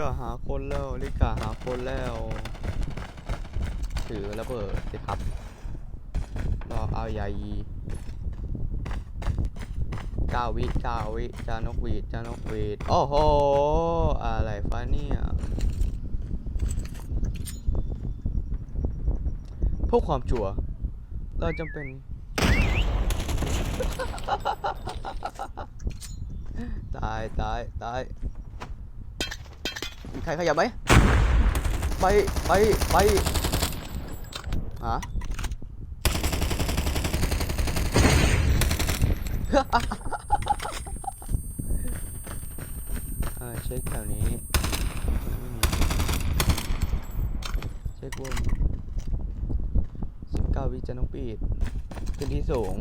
กาหาคนแล้วลิกาหาคนแล้ว ถือระเบิดสิครับ รอเอาใหญ่เก้าวิเก้าวิจานกวีดจานกวีดโอ้โห อะไรฟะเนี่ยพื่อความจั่ว เราจำเป็น ตาย ตาย ตาย มีใครขยับไหมไปไปไปฮะเออเช็คแถวนี้ไม่มีเช็ควงสิบเก้าวิจะน้องปีดขึ้นที่สูง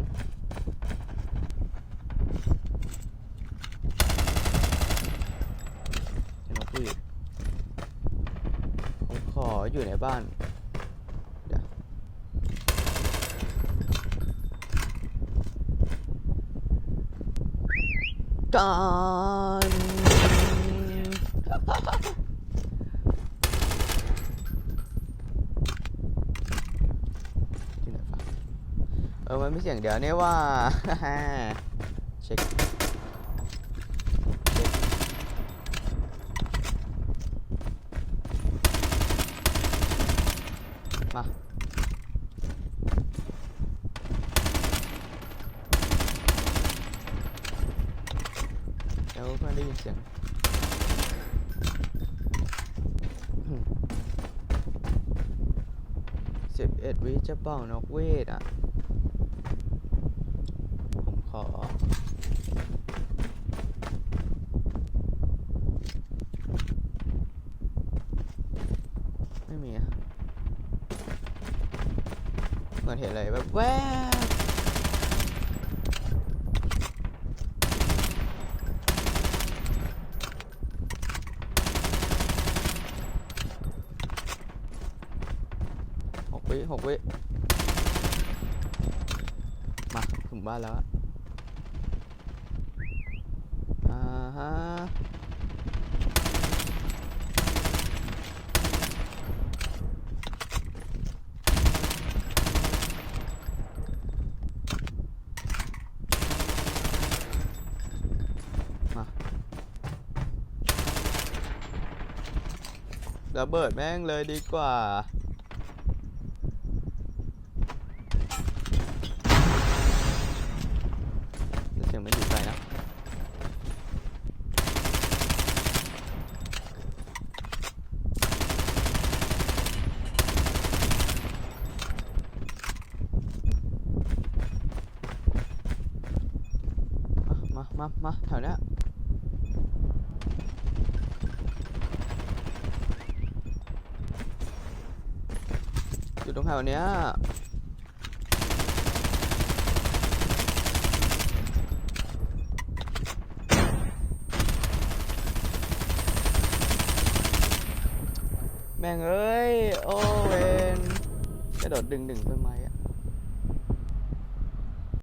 จะน้องปีดผมข ออยู่ในบ้านเดี๋ยวกันเออ มันไมีเสียงเดี๋ยวนี่ว่า เช็ค เช็ค มา เดี๋ยวเพื่อน ได้ยินเสียงสิบเอ็ดวิจะเป่านกเวทอะ ผมขอ ไม่มีอะเหมือนเห็นอะไรแบบแวบหก วิหกวิมาถึงบ้านแล้วอะอ่าฮะมาระเบิดแม่งเลยดีกว่า แต่เสียงไม่อยู่ไกลนะ มามาแถวเนี้ยอยู่ตรงแถวเนี้ยแม่งเอ้ย โอเวนกระโดดดึงดึงต้นไม้อะ